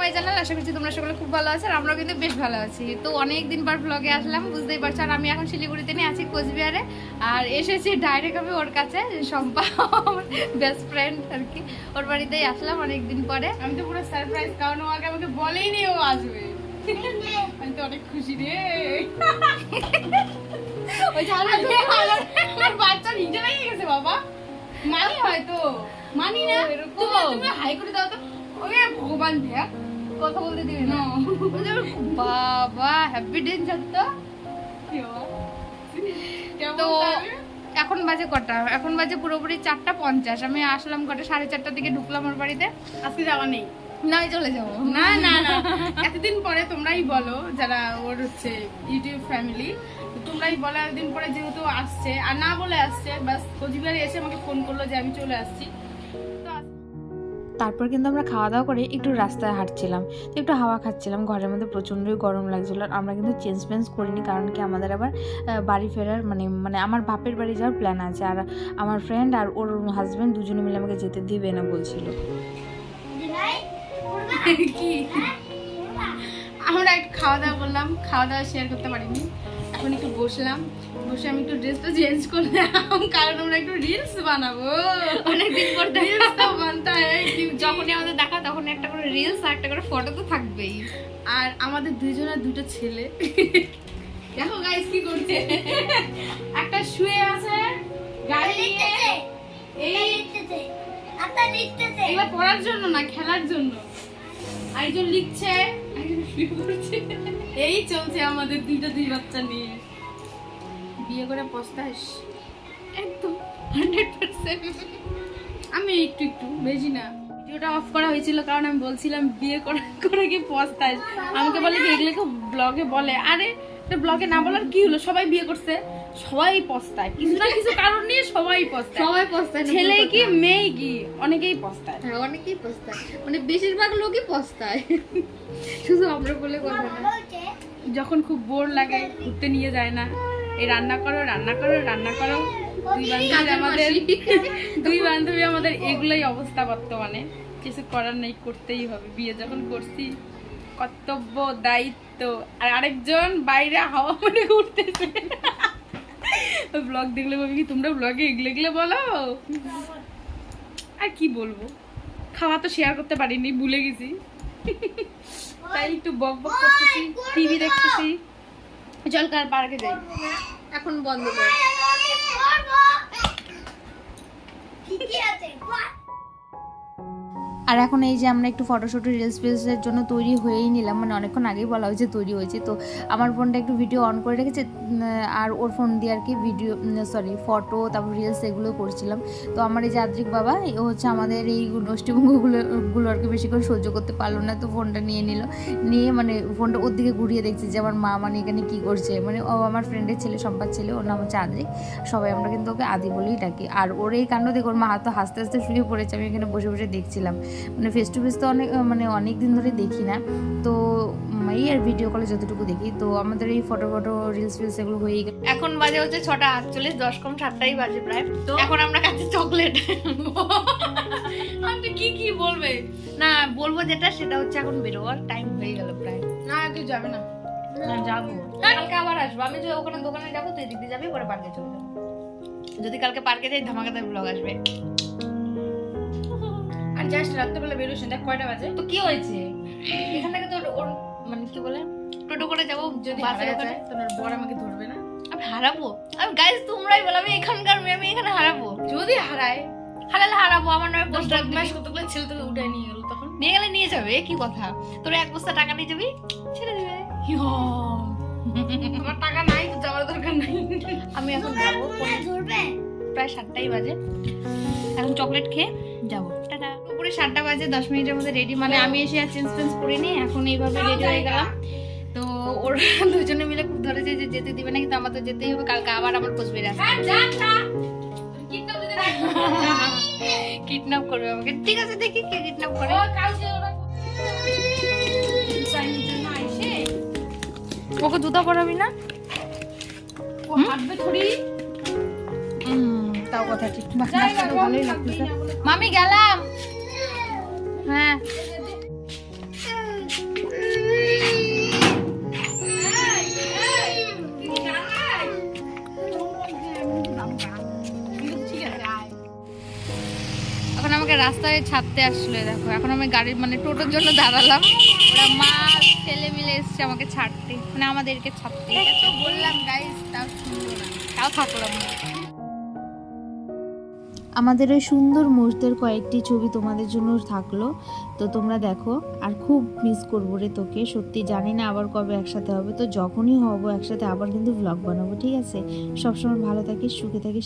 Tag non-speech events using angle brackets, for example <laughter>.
My channel আশা করছি তোমরা সকলে খুব ভালো আছো আর আমরাও কিন্তু বেশ ভালো আছি। তো অনেক দিন পর ব্লগে আসলাম বুঝতেই পারছ? আর আমি এখন শিলিগুড়িতে নিয়ে আছি কোচবিহারে। আর এসেছি ডাইরেক্ট আমি ওর কাছে শম্পা আমার বেস্ট ফ্রেন্ড আর কি। ওর বাড়িতেই আসলাম অনেক দিন পরে। আমি তো পুরো সারপ্রাইজ কারণ ও আগে আমাকে বলেই নি ও আসবে। আমি তো অনেক খুশি রে। ওই আমার বাচ্চা নিজে লেগে গেছে বাবা। মানি হয়তো। মানি না। তুমি হাই করে দাও তো। ভগবান কথা বলতে দিবি না। <laughs> বাবা হ্যাপি ডেঞ্জার তো তো এখন বাজে কটা? এখন বাজে পুরোপুরি চারটা পঞ্চাশ। আমি আসলাম কটা? সাড়ে চারটার দিকে ঢুকলাম ওর বাড়িতে। আজকে যাওয়া নেই। নয় চলে যাব। না না না। এতদিন পরে তোমরাই বলো যারা ওর হচ্ছে ইউটিউব ফ্যামিলি তোমরাই বলো এতদিন পরে যেহেতু আসছে। আর না বলে আসছে বাস কোচবিহারে এসে আমাকে ফোন করল যে আমি চলে আসছি। তারপর কিন্তু আমরা খাওয়া দাওয়া করে একটু রাস্তায় হাঁটছিলাম। তো একটু হাওয়া খাচ্ছিলাম ঘরের মধ্যে প্রচণ্ডই গরম লাগছিল। আর আমরা কিন্তু চেঞ্জ পেঞ্জ করিনি কারণ কি আমাদের আবার বাড়ি ফেরার মানে মানে আমার বাপের বাড়ি যাওয়ার প্ল্যান আছে। আর আমার ফ্রেন্ড আর ওর হাজব্যান্ড দুজনে মিলে আমাকে যেতে দিবে না বলছিল। <laughs> কি? আমরা একটু খাওয়া দাওয়া করলাম খাওয়া দাওয়া শেয়ার করতে পারিনি। এখন একটু বসলাম বসে আমি একটু ড্রেসটা চেঞ্জ করলাম কারণ আমরা একটু রিলস বানাবো। অনেকদিন পর রিলস তো বানতে হয় <laughs> যখনই আমাদের দেখা তখন একটা করে রিলস আর একটা করে ফটো তো থাকবেই। আর আমাদের দুজনের দুটো ছেলে। দেখো গাইস কি করছে। একটা শুয়ে আছে গাড়ি নিয়ে। এই এগুলো পড়ার জন্য না খেলার জন্য। আর একজন লিখছে এই চলছে আমাদের দুইটা দুই বাচ্চা নিয়ে। বিয়ে করে পস্তাস। একদম হান্ড্রেড পার্সেন্ট আমি একটু একটু বেশি না। ভিডিওটা অফ করা হয়েছিল কারণ আমি বলছিলাম বিয়ে করা করে কি পস্তাস। আমাকে বলে কি এগুলোকে ব্লগে বলে। আরে ব্লগে না বলার কি হলো? সবাই বিয়ে করছে। সবাই পস্তায়। কিছু না কিছু কারণ নিয়ে সবাই পস্তায়। সবাই পস্তায় ছেলে কি মেয়ে কি অনেকেই পস্তায়। হ্যাঁ অনেকেই পস্তায়। মানে বেশিরভাগ লোকই পস্তায়। শুধু আমরা বলে কথা না। যখন খুব বোর লাগে ঘুরতে নিয়ে যায় না। এই রান্না করো রান্না করো রান্না করো। দুই বান্ধবী আমাদের দুই বান্ধবী আমাদের এগুলোই অবস্থা বর্তমানে। কিছু করার নেই করতেই হবে। বিয়ে যখন করছি কর্তব্য দায়িত্ব আর আরেকজন বাইরে হাওয়া মানে ঘুরতেছে। ব্লগ দেখলে বলবি কি, তোমরা ব্লগে এগলে এগলে বলো? আর কি বলব? খাওয়া তো শেয়ার করতে পারিনি, ভুলে গেছি। তাই একটু বক বক করতেছি টিভি দেখতেছি। চল কার পার্কে যাই। এখন বন্ধ করে। আর এখন এই যে আমরা একটু ফটোশুট রিলস ফিলসের জন্য তৈরি হয়েই নিলাম। মানে অনেকক্ষণ আগেই বলা হয়েছে তৈরি হয়েছে। তো আমার ফোনটা একটু ভিডিও অন করে রেখেছে আর ওর ফোন দিয়ে আর কি ভিডিও সরি ফটো তারপর রিলস এগুলো করছিলাম। তো আমার এই যাত্রিক বাবা ও হচ্ছে আমাদের এই নষ্টিভঙ্গগুলো গুলো আর কি বেশি করে সহ্য করতে পারল না। তো ফোনটা নিয়ে নিল। নিয়ে মানে ফোনটা ওর দিকে ঘুরিয়ে দেখছি যে আমার মা মানে এখানে কী করছে। মানে ও আমার ফ্রেন্ডের ছেলে সম্পাদ ছেলে, ওর নাম হচ্ছে আদ্রিক। সবাই আমরা কিন্তু ওকে আদি বলেই ডাকি। আর ওর এই কাণ্ড দেখে ওর মা তো হাসতে হাসতে শুয়ে পড়েছে। আমি এখানে বসে বসে দেখছিলাম। মানে ফেস টু ফেস তো অনেক মানে অনেক দিন ধরে দেখি না। তো এই আর ভিডিও কলে যতটুকু দেখি তো আমাদের এই ফটো ফটো রিলস ফিলস এগুলো হয়েই গেল। এখন বাজে হচ্ছে ছটা আটচল্লিশ দশ কম সাতটাই বাজে প্রায়। তো? এখন আমরা কাছে চকলেট আপনি কি কি বলবে? না বলব যেটা সেটা হচ্ছে এখন বেরোবার টাইম হয়ে গেল প্রায়। না তুই যাবে না। না যাব। কালকে আবার আসব। আমি যে ওখানে দোকানে যাব তুই দিদি যাবি পরে পার্কে চলে যাব। যদি কালকে পার্কে যাই ধামাকাদার ব্লগ আসবে। আর জাস্ট রাত্রেবেলা বেরোস না, দেখ কয়টা বাজে? তো কি হয়েছে? এখান থেকে তো ওর মানে কি বলে? টোটো করে যাব যদি বাসে যায় তোর বর আমাকে ধরবে না? আমি হারাবো? আমি গাইজ তোমরাই বলো আমি এখানকার মেয়ে আমি এখানে হারাবো? যদি হারায় হারালে হারাবো আমার নামে পোস্টার বদমাস কতগুলো ছেলে তোকে উঠে নিয়ে গেল তখন? নিয়ে গেলে নিয়ে যাবে কি কথা? তোর এক বস্তা টাকা নিয়ে যাবি ছেড়ে দিবে। আমার টাকা নাই তো যাওয়ার দরকার নাই। আমি এখন যাব প্রায় সাতটাই বাজে। এখন চকলেট খেয়ে যাব। টাটা। উপরে সাতটা বাজে দশ মিনিটের মধ্যে রেডি মানে আমি এসে আর চেঞ্জ টেঞ্জ করে নিই এখন এইভাবে রেডি হয়ে গেলাম। তো ওরা <laughs> দুজনে মিলে খুব ধরেছে যে যেতে দিবে না কিন্তু আমার তো যেতেই হবে। কালকে আবার আমার যা যা কিডন্যাপ করবে আমাকে। ঠিক আছে দেখি কে কিডন্যাপ করে। ওকে জুতা পরাবি না? ও হাঁটবে থোড়ি। তাও কথা ঠিক মামি গেলাম। হ্যাঁ। এখন আমাকে রাস্তায় ছাড়তে আসলে দেখো। এখন আমি গাড়ির মানে টোটোর জন্য দাঁড়ালাম। ওরা মা ছেলে মিলে এসছে আমাকে ছাড়তে। মানে আমাদেরকে ছাড়তে। বললাম গাইজ তাও শুনলো না। তাও থাকলাম না। আমাদের ওই সুন্দর মুহূর্তের কয়েকটি ছবি তোমাদের জন্য থাকল। তো তোমরা দেখো, আর খুব মিস করব রে তোকে। সত্যি জানি না আবার কবে একসাথে হবে। তো যখনই হব একসাথে আবার কিন্তু ব্লগ বানাবো, ঠিক আছে? সবসময় ভালো থাকিস, সুখে থাকিস।